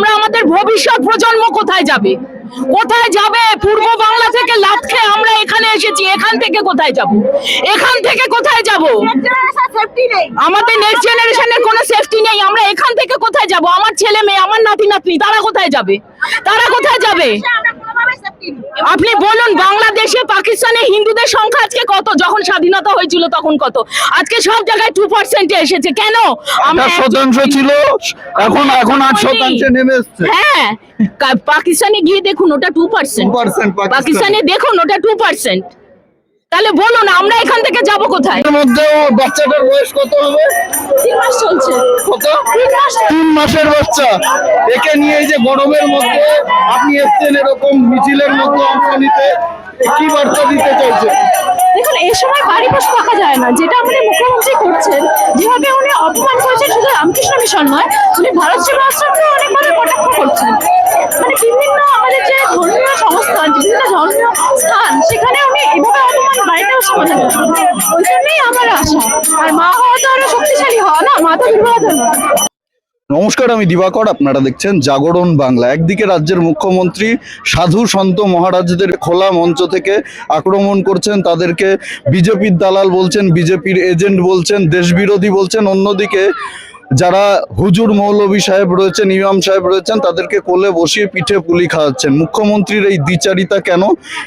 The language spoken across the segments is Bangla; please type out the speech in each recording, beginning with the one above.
আমরা আমাদের ভবিষ্যৎ প্রজন্ম কোথায় যাবে? কোথায় যাবে? পূর্ব বাংলা থেকে লাত খেয়ে আমরা এখানে এসেছি। এখান থেকে কোথায় যাব? এখান থেকে কোথায় যাব? আমাদের নেক্সট জেনারেশনের কোনো সেফটি নেই। আমরা এখান থেকে কোথায় যাব? আমার ছেলে মেয়ে আমার নাতি নাতনি তারা কোথায় যাবে? তারা কোথায় যাবে? আপনি বলুন বাংলাদেশে পাকিস্তানে হিন্দুদের সংখ্যা আজকে কত যখন স্বাধীনতা হয়েছিল তখন কত? আজকে সব জায়গায় টু পার্সেন্টে এসেছে। কেন? আমরা শতাংশ ছিল। এখন এখন আট শতাংশে নেমে এসছে। হ্যাঁ। পাকিস্তানে গিয়ে দেখুন ওটা টু পার্সেন্ট পাকিস্তানে। দেখুন ওটা টু পার্সেন্ট তাহলে বলুন আমরা এখান থেকে যাব কোথায়? এর মধ্যেও বাচ্চাটার বয়স কত হবে? তিন মাস চলছে। কত? তিন মাসের বাচ্চা। একে নিয়ে এই যে গরমের মধ্যে আপনি এসছেন এরকম মিছিলের মধ্যে অংশ নিতে কি বার্তা দিতে চাইছেন? দেখুন, এই সময় বাড়ি বসে থাকা যায় না। যেটা আমাদের মুখ্যমন্ত্রী করছেন, যেভাবে উনি অপমান করেছেন, শুধু রামকৃষ্ণ মিশন নয়, উনি ভারত সেবা আশ্রমকে অনেকভাবে কটাক্ষ করছেন। মানে বিভিন্ন আমাদের যে ধর্মীয় সংস্থা বিভিন্ন ধর্মীয় স্থান, সেখানে উনি এভাবে অপমান বাড়িতে বসে কথা বলছেন ওই জন্যই আমার আশা। আর মা হওয়া তো আরও শক্তিশালী হওয়া, না? মা তো দুর্বলতা নমস্কার, আমি দিবাকর, আপনারা দেখছেন জাগরণ বাংলা। একদিকে রাজ্যের মুখ্যমন্ত্রী সাধু সন্ত মহারাজদের খোলা মঞ্চ থেকে আক্রমণ করছেন, তাদেরকে বিজেপির দালাল বলছেন, বিজেপির এজেন্ট বলছেন, দেশবিরোধী বলছেন, অন্যদিকে যারা হুজুর মৌলভী সাহেব রয়েছেন, ইমাম সাহেব রয়েছেন, তাদেরকে কোলে বসিয়ে পিঠে পুলি খাওয়াচ্ছেন। মুখ্যমন্ত্রীর এই দ্বিচারিতা কেন?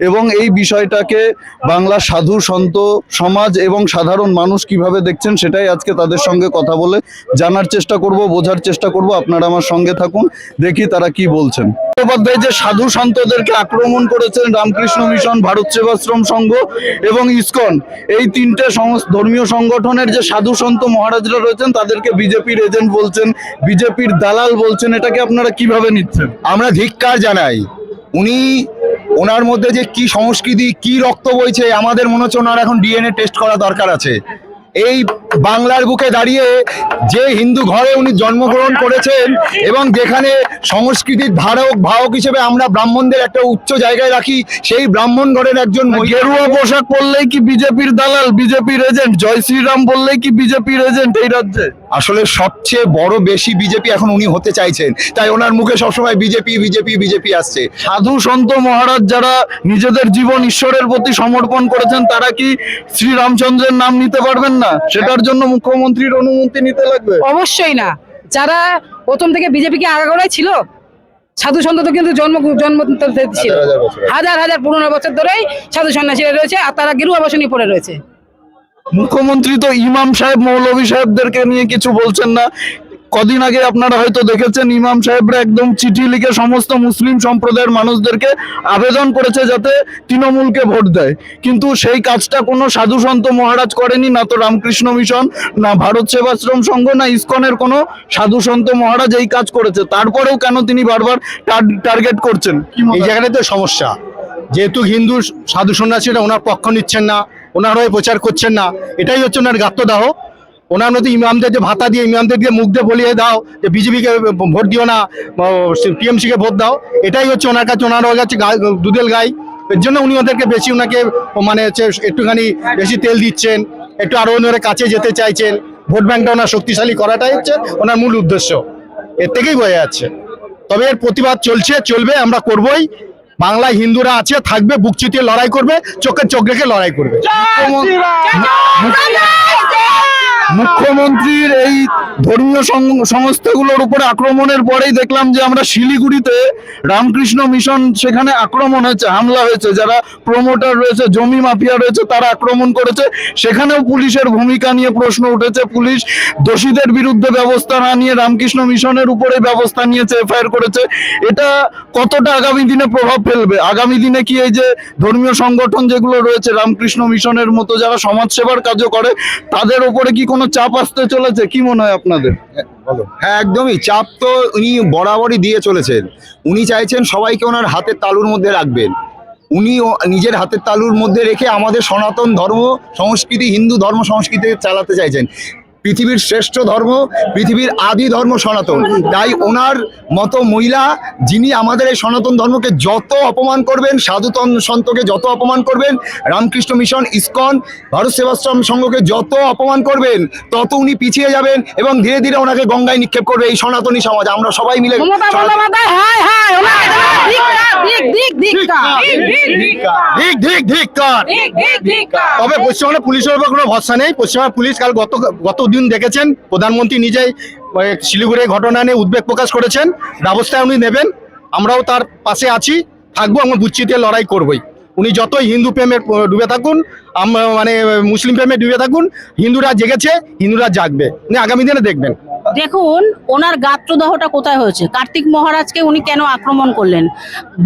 এবং এই বিষয়টাকে বাংলা সাধু সন্ত সমাজ এবং সাধারণ মানুষ কীভাবে দেখছেন সেটাই আজকে তাদের সঙ্গে কথা বলে জানার চেষ্টা করব, বোঝার চেষ্টা করব। আপনারা আমার সঙ্গে থাকুন, দেখি তারা কি বলছেন। চট্টোপাধ্যায় যে সাধু সন্তদেরকে আক্রমণ করেছেন রামকৃষ্ণ মিশন, ভারত সেবাশ্রম সংঘ এবং ইসকন, এই তিনটে ধর্মীয় সংগঠনের যে সাধু সন্ত মহারাজরা রয়েছেন, তাদেরকে বিজেপির এজেন্ট বলছেন, বিজেপির দালাল বলছেন, এটাকে আপনারা কীভাবে নিচ্ছেন? আমরা ধিক্কার জানাই। উনি ওনার মধ্যে যে কি সংস্কৃতি, কি রক্ত বইছে, আমাদের মনে হচ্ছে ওনার এখন ডিএনএ টেস্ট করা দরকার আছে। এই বাংলার বুকে দাঁড়িয়ে যে হিন্দু ঘরে উনি জন্মগ্রহণ করেছেন এবং যেখানে সংস্কৃতির ধারক ভাবক হিসেবে আমরা ব্রাহ্মণদের একটা উচ্চ জায়গায় রাখি সেই ব্রাহ্মণ ঘরের একজন গেরুয়া পোশাক পরলেই কি বিজেপির দালাল বিজেপির এজেন্ট জয় শ্রীরাম বললেই কি বিজেপির এজেন্ট এই রাজ্যে? আসলে সবচেয়ে বড় বেশি বিজেপি এখন উনি হতে চাইছেন। তাই ওনার মুখে সবসময় বিজেপি বিজেপি বিজেপি আসছে। সাধু সন্ত মহারাজ যারা নিজেদের জীবন ঈশ্বরের প্রতি সমর্পণ করেছেন তারা কি শ্রী রামচন্দ্রের নাম নিতে পারবেন না? সেটার জন্য মুখ্যমন্ত্রীর অনুমতি নিতে লাগবে? অবশ্যই না। যারা প্রথম থেকে বিজেপি কে আগাগোড়াই ছিল সাধু সন্ত তো কিন্তু জন্ম জন্ম ছিল। হাজার হাজার পুরোনো বছর ধরেই সাধু সন্ন্যাসীরা রয়েছে আর তারা গেরু আবাসনী পড়ে রয়েছে। মুখ্যমন্ত্রী তো ইমাম সাহেব মৌলভী সাহেবদেরকে নিয়ে কিছু বলছেন না। কদিন আগে আপনারা হয়তো দেখেছেন ইমাম সাহেবরা একদম চিঠি লিখে সমস্ত মুসলিম সম্প্রদায়ের মানুষদেরকে আবেদন করেছে যাতে তৃণমূলকে ভোট দেয়। কিন্তু সেই কাজটা কোনো সাধু সন্ত মহারাজ করেনি না তো রামকৃষ্ণ মিশন না ভারত সেবাশ্রম সংঘ না ইসকনের কোনো সাধু সন্ত মহারাজ এই কাজ করেছে। তারপরেও কেন তিনি বারবার টার্গেট করছেন? এই? জায়গাটাই তো সমস্যা। যেহেতু হিন্দু সাধু সন্ন্যাসীরা ওনার পক্ষ নিচ্ছেন না ওনার হয়ে প্রচার করছেন না এটাই হচ্ছে ওনার গাত্রদাহ ওনার মধ্যে ইমামদের যে ভাতা দিয়ে ইমামদের দিয়ে মুখ দিয়ে বলিয়ে দাও যে বিজেপিকে ভোট দিও না টিএমসিকে ভোট দাও এটাই হচ্ছে ওনার কাছে ওনার হয়ে যাচ্ছে গাই- দুধেল গাই। এর জন্য উনি ওদেরকে বেশি ওনাকে মানে হচ্ছে একটুখানি বেশি তেল দিচ্ছেন একটু আরও ওনার কাছে যেতে চাইছেন। ভোট ব্যাংকটা ওনার শক্তিশালী করাটাই হচ্ছে ওনার মূল উদ্দেশ্য। এর থেকেই বোঝা যাচ্ছে। তবে এর প্রতিবাদ চলছে চলবে আমরা করবই। বাংলায় হিন্দুরা আছে থাকবে বুক চিতিয়ে লড়াই করবে চোখের চোখ রেখে লড়াই করবে। মুখ্যমন্ত্রীর এই ধর্মীয় সংস্থাগুলোর উপরে আক্রমণের পরেই দেখলাম যে আমরা শিলিগুড়িতে রামকৃষ্ণ মিশন সেখানে আক্রমণ হয়েছে, হামলা হয়েছে, যারা প্রমোটার রয়েছে, জমি মাফিয়া রয়েছে, তারা আক্রমণ করেছে। সেখানেও পুলিশের ভূমিকা নিয়ে প্রশ্ন উঠেছে। পুলিশ দোষীদের বিরুদ্ধে ব্যবস্থা না নিয়ে রামকৃষ্ণ মিশনের উপরে ব্যবস্থা নিয়েছে, এফআইআর করেছে। এটা কতটা আগামী দিনে প্রভাব ফেলবে? আগামী দিনে কি এই যে ধর্মীয় সংগঠন যেগুলো রয়েছে, রামকৃষ্ণ মিশনের মতো যারা সমাজ সেবার কাজও করে, তাদের উপরে কি কোনো চাপ আসতে চলেছে? কি মনে হয় আপনাদের? হ্যাঁ একদমই। চাপ তো উনি বরাবরই দিয়ে চলেছেন। উনি চাইছেন সবাইকে ওনার হাতের তালুর মধ্যে রাখবেন। উনি নিজের হাতের তালুর মধ্যে রেখে আমাদের সনাতন ধর্ম সংস্কৃতি, হিন্দু ধর্ম সংস্কৃতি চালাতে চাইছেন। পৃথিবীর শ্রেষ্ঠ ধর্ম পৃথিবীর আদি ধর্ম সনাতন। তাই ওনার মতো মহিলা যিনি আমাদের এই সনাতন ধর্মকে যত অপমান করবেন সাধুতন সন্তকে যত অপমান করবেন রামকৃষ্ণ মিশন ইস্কন ভারত সেবাশ্রম সংঘকে যত অপমান করবেন তত উনি পিছিয়ে যাবেন এবং ধীরে ধীরে ওনাকে গঙ্গায় নিক্ষেপ করবে এই সনাতনী সমাজ। আমরা সবাই মিলে হ্যাঁ হ্যাঁ তবে পশ্চিমবঙ্গে পুলিশের উপর কোনো ভরসা নেই। পশ্চিমবঙ্গ পুলিশ কাল গত গত দিন দেখেছেন? প্রধানমন্ত্রী নিজেই শিলিগুড়ির শিলিগুড়ি ঘটনা নিয়ে উদ্বেগ প্রকাশ করেছেন। ব্যবস্থা উনি নেবেন। আমরাও তার পাশে আছি, থাকব, আমরা বুচ্চিতে লড়াই করবই। উনি যতই হিন্দু প্রেমে ডুবে থাকুন মানে মুসলিম প্রেমে ডুবে থাকুন, হিন্দুরা জেগেছে, হিন্দুরা জাগবে। উনি আগামী দিনে দেখবেন। দেখুন ওনার গাত্রদাহটা কোথায় হয়েছে? কার্তিক মহারাজকে উনি কেন আক্রমণ করলেন?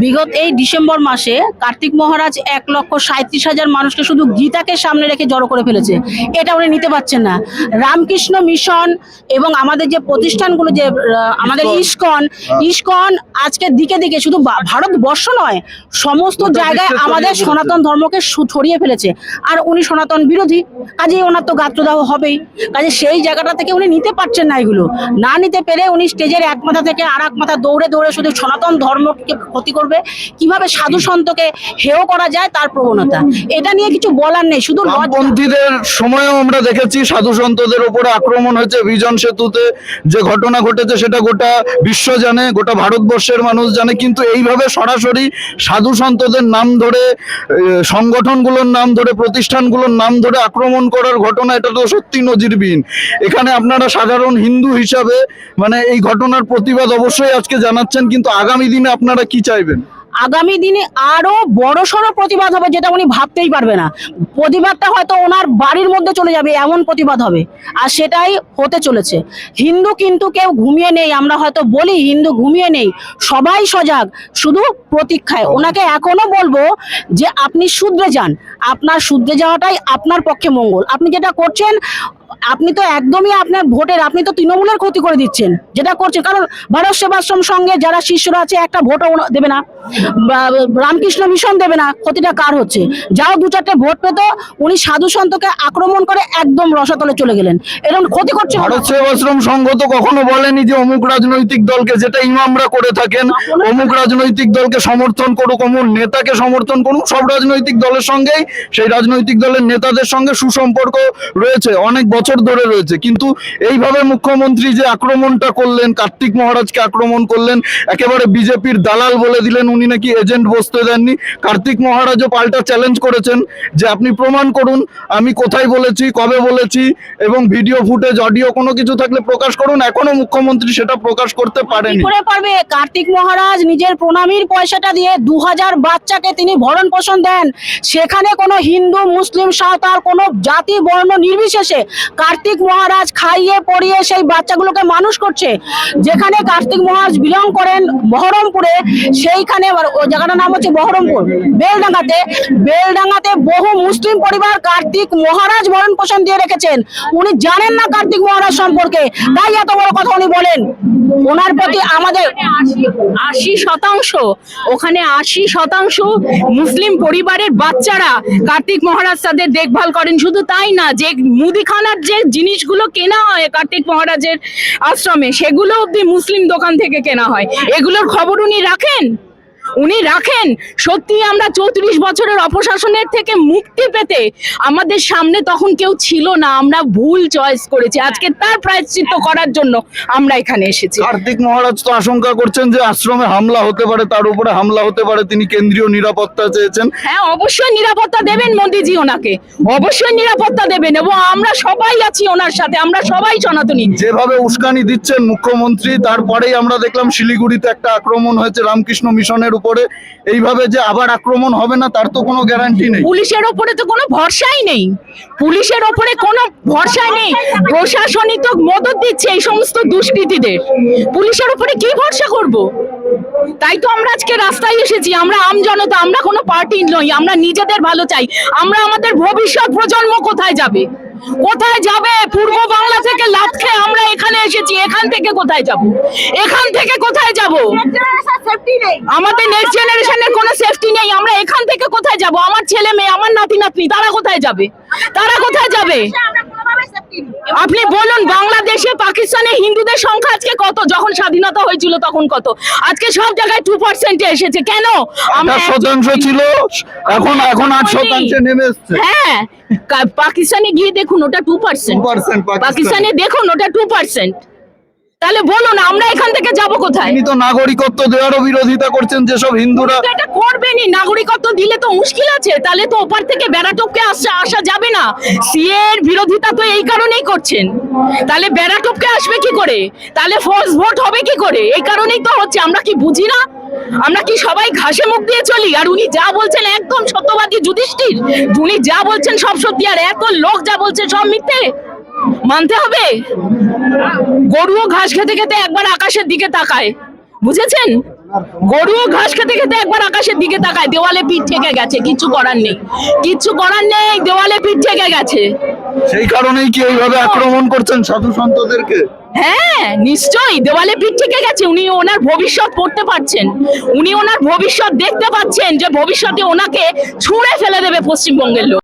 বিগত এই ডিসেম্বর মাসে কার্তিক মহারাজ এক লক্ষ সাঁত্রিশ হাজার মানুষকে শুধু গীতাকে সামনে রেখে জড়ো করে ফেলেছে। এটা উনি নিতে পারছেন না। রামকৃষ্ণ মিশন এবং আমাদের যে প্রতিষ্ঠানগুলো যে আমাদের ইস্কন। ইস্কন আজকে দিকে দিকে শুধু ভারতবর্ষ নয় সমস্ত জায়গায় আমাদের সনাতন ধর্মকে ছড়িয়ে ফেলেছে। আর উনি সনাতন বিরোধী কাজেই ওনার তো গাত্রদাহ হবেই। কাজে সেই জায়গাটা থেকে উনি নিতে পারছেন না এগুলো না নিতে পেরে উনি স্টেজের এক মাথা থেকে আর এক মাথা দৌড়ে দৌড়ে শুধু সনাতন ধর্মকে ক্ষতি করবে। কীভাবে সাধু সন্তকে হেয় করা যায় তার প্রবণতা? এটা নিয়ে কিছু বলার নেই। শুধু লজ্জা। বামপন্থীদের সময়ও আমরা দেখেছি সাধু সন্তদের উপরে আক্রমণ হয়েছে। বিজন সেতুতে যে ঘটনা ঘটেছে সেটা গোটা বিশ্ব জানে, গোটা ভারতবর্ষের মানুষ জানে। কিন্তু এইভাবে সরাসরি সাধু সন্তদের নাম ধরে সংগঠনগুলোর নাম ধরে, প্রতিষ্ঠানগুলোর নাম ধরে আক্রমণ করার ঘটনা, এটা তো সত্যি নজিরবিহীন। এখানে আপনারা সাধারণ হিন্দু হিসাবে মানে এই ঘটনার প্রতিবাদ অবশ্যই আজকে জানাচ্ছেন কিন্তু আগামী দিনে আপনারা কি চাইবেন? আগামী দিনে আরও বড় সড়ো প্রতিবাদ হবে যেটা উনি ভাবতেই পারবে না। প্রতিবাদটা হয়তো ওনার বাড়ির মধ্যে চলে যাবে, এমন প্রতিবাদ হবে। আর সেটাই হতে চলেছে। হিন্দু কিন্তু কেউ ঘুমিয়ে নেই, আমরা হয়তো বলি হিন্দু ঘুমিয়ে নেই। সবাই সজাগ, শুধু প্রতীক্ষায়। ওনাকে এখনও বলব যে আপনি শুধরে যান। আপনার শুধরে যাওয়াটাই আপনার পক্ষে মঙ্গল। আপনি যেটা করছেন, আপনি তো একদমই আপনার ভোটের, আপনি তো তৃণমূলের ক্ষতি করে দিচ্ছেন যেটা করছেন। কারণ ভারত সেবাশ্রম সঙ্গে যারা শিষ্যরা আছে, একটা ভোটও দেবে না। রামকৃষ্ণ মিশন দেবে না ক্ষতিটা কার হচ্ছে? যাও দু চারটে ভোট পেত উনি সাধু সন্তকে আক্রমণ করে একদম রসাতলে চলে গেলেন। এরকম ক্ষতি করছে ভারত সেবাশ্রম সংঘ তো কখনো বলেনি যে অমুক রাজনৈতিক দলকে যেটা ইমামরা করে থাকেন অমুক রাজনৈতিক দলকে সমর্থন করুক অমুক নেতাকে সমর্থন করুক সব রাজনৈতিক দলের সঙ্গেই সেই রাজনৈতিক দলের নেতাদের সঙ্গে সুসম্পর্ক রয়েছে অনেক বছর ধরে রয়েছে। কিন্তু এইভাবে মুখ্যমন্ত্রী যে আক্রমণটা করলেন কার্তিক মহারাজকে আক্রমণ করলেন একেবারে বিজেপির দালাল বলে দিলেন উনি নাকি এজেন্ট বসতে দেননি? কার্তিক মহারাজও পাল্টা চ্যালেঞ্জ করেছেন যে আপনি প্রমাণ করুন আমি কোথায় বলেছি কবে বলেছি এবং ভিডিও ফুটেজ অডিও কোনো কিছু থাকলে প্রকাশ করুন। এখনও মুখ্যমন্ত্রী সেটা প্রকাশ করতে পারেনি। করে পারবে? কার্তিক মহারাজ নিজের প্রণামীর পয়সাটা দিয়ে দু হাজার বাচ্চাকে তিনি ভরণ পোষণ দেন। সেখানে কোনো হিন্দু মুসলিম সাঁওতাল কোনো জাতি বর্ণ নির্বিশেষে কার্তিক মহারাজ খাইয়ে পড়িয়ে সেই বাচ্চাগুলোকে মানুষ করছে। যেখানে কার্তিক মহারাজ বিলং করেন বহরমপুরে সেইখানে ওই জায়গাটার নাম হচ্ছে বহরমপুর। বেলডাঙ্গাতে বেলডাঙ্গাতে বহু মুসলিম পরিবার কার্তিক মহারাজ ভরণ পোষণ দিয়ে রেখেছেন। উনি জানেন না কার্তিক মহারাজ সম্পর্কে, তাই এত বড় কথা উনি বলেন। ওনার প্রতি আমাদের আশি শতাংশ, ওখানে আশি শতাংশ মুসলিম পরিবারের বাচ্চারা কার্তিক মহারাজ তাদের দেখভাল করেন। শুধু তাই না, যে মুদিখানার যে জিনিসগুলো কেনা হয় কার্তিক মহারাজের আশ্রমে, সেগুলো অব্দি মুসলিম দোকান থেকে কেনা হয়। এগুলোর খবর উনি রাখেন? উনি রাখেন। সত্যি আমরা চৌত্রিশ বছরের অপশাসনের থেকে মুক্তি পেতে আমাদের সামনে তখন কেউ ছিল না। আমরা ভুল চয়েস করেছি। আজকে তার প্রায়শ্চিত্ত করার জন্য আমরা এখানে এসেছি। কার্তিক মহারাজ তো আশঙ্কা করছেন যে আশ্রমে হামলা হতে পারে তার উপরে হামলা হতে পারে তিনি কেন্দ্রীয় নিরাপত্তা চেয়েছেন। হ্যাঁ অবশ্যই নিরাপত্তা দেবেন মোদিজি ওনাকে। অবশ্যই নিরাপত্তা দেবেন এবং আমরা সবাই আছি ওনার সাথে। আমরা সবাই সনাতনী। যেভাবে উস্কানি দিচ্ছেন মুখ্যমন্ত্রী তারপরেই আমরা দেখলাম শিলিগুড়িতে একটা আক্রমণ হয়েছে। রামকৃষ্ণ মিশনের উপরে এইভাবে যে আবার আক্রমণ হবে না, তার তো কোনো গ্যারান্টি নেই। পুলিশের ওপরে তো কোনো ভরসাই নেই। পুলিশের ওপরে কোনো ভরসা নেই। প্রশাসনই তো মদত দিচ্ছে এই সমস্ত দুষ্কৃতীদের। পুলিশের ওপরে কি ভরসা করব? তাই তো আমরা আজকে রাস্তায় এসেছি। আমরা আম জনতা, আমরা কোনো পার্টি নই। আমরা নিজেদের ভালো চাই। আমরা আমাদের ভবিষ্যৎ প্রজন্ম কোথায় যাবে? কোথায় যাবে? পূর্ব বাংলা থেকে লাভ খেয়ে আমরা এখানে এসেছি। এখান থেকে কোথায় যাব? এখান থেকে কোথায় যাব? আমাদের নেক্সট জেনারেশনের কোনো সেফটি নেই। আমরা এখান থেকে কোথায় যাব? আমার ছেলে মেয়ে আমার নাতি নাতনি তারা কোথায় যাবে? তারা কোথায় যাবে? আপনি বলুন বাংলাদেশে পাকিস্তানে হিন্দুদের সংখ্যা আজকে কত? যখন স্বাধীনতা হয়েছিল তখন কত? আজকে সব জায়গায় টু পার্সেন্টে এসেছে। কেন? আমরা শতাংশ ছিল। এখন এখন আট। শতাংশে নেমে এসছে। হ্যাঁ। পাকিস্তানে গিয়ে দেখুন ওটা টু পার্সেন্ট 2% পাকিস্তানে। দেখুন ওটা টু পার্সেন্ট তাহলে বলুন আমরা এখান থেকে যাব কোথায়? তিনি তো নাগরিকত্ব দেওয়ারও বিরোধিতা করছেন যেসব হিন্দুরা। এটা করবেনই নাগরিকত্ব দিলে তো মুশকিল আছে তাহলে তো ওপার থেকে বেড়াটপকে আসা আসা যাবে না। সিএ এর বিরোধিতা তো এই কারণেই করছেন। তাহলে বেড়াটপকে আসবে কি করে? তাহলে ফোর্স ভোট হবে কি করে? এই কারণেই তো হচ্ছে আমরা কি বুঝি না? আমরা কি সবাই ঘাসে মুখ দিয়ে চলি? আর উনি যা বলছেন একদম সত্যবাদী যুধিষ্ঠির। উনি যা বলছেন সব সত্যি আর এত লোক যা বলছে সব মিথ্যে। মানতে হবে? গরুও ঘাস খেতে খেতে একবার আকাশের দিকে তাকায়। বুঝেছেন? গরুও ঘাস খেতে খেতে একবার আকাশের দিকে তাকায়। দেওয়ালে পিঠ ঠেকে গেছে কিচ্ছু করার নেই। কিচ্ছু করার নেই দেওয়ালে পিঠ ঠেকে গেছে। সেই কারণেই কি এইভাবে আক্রমণ করছেন সাধু সন্তদেরকে? হ্যাঁ নিশ্চয়ই দেওয়ালে পিঠ থেকে গেছে। উনি ওনার ভবিষ্যৎ পড়তে পারছেন। উনি ওনার ভবিষ্যৎ দেখতে পাচ্ছেন যে ভবিষ্যতে ওনাকে ছুঁড়ে ফেলে দেবে পশ্চিমবঙ্গের লোক।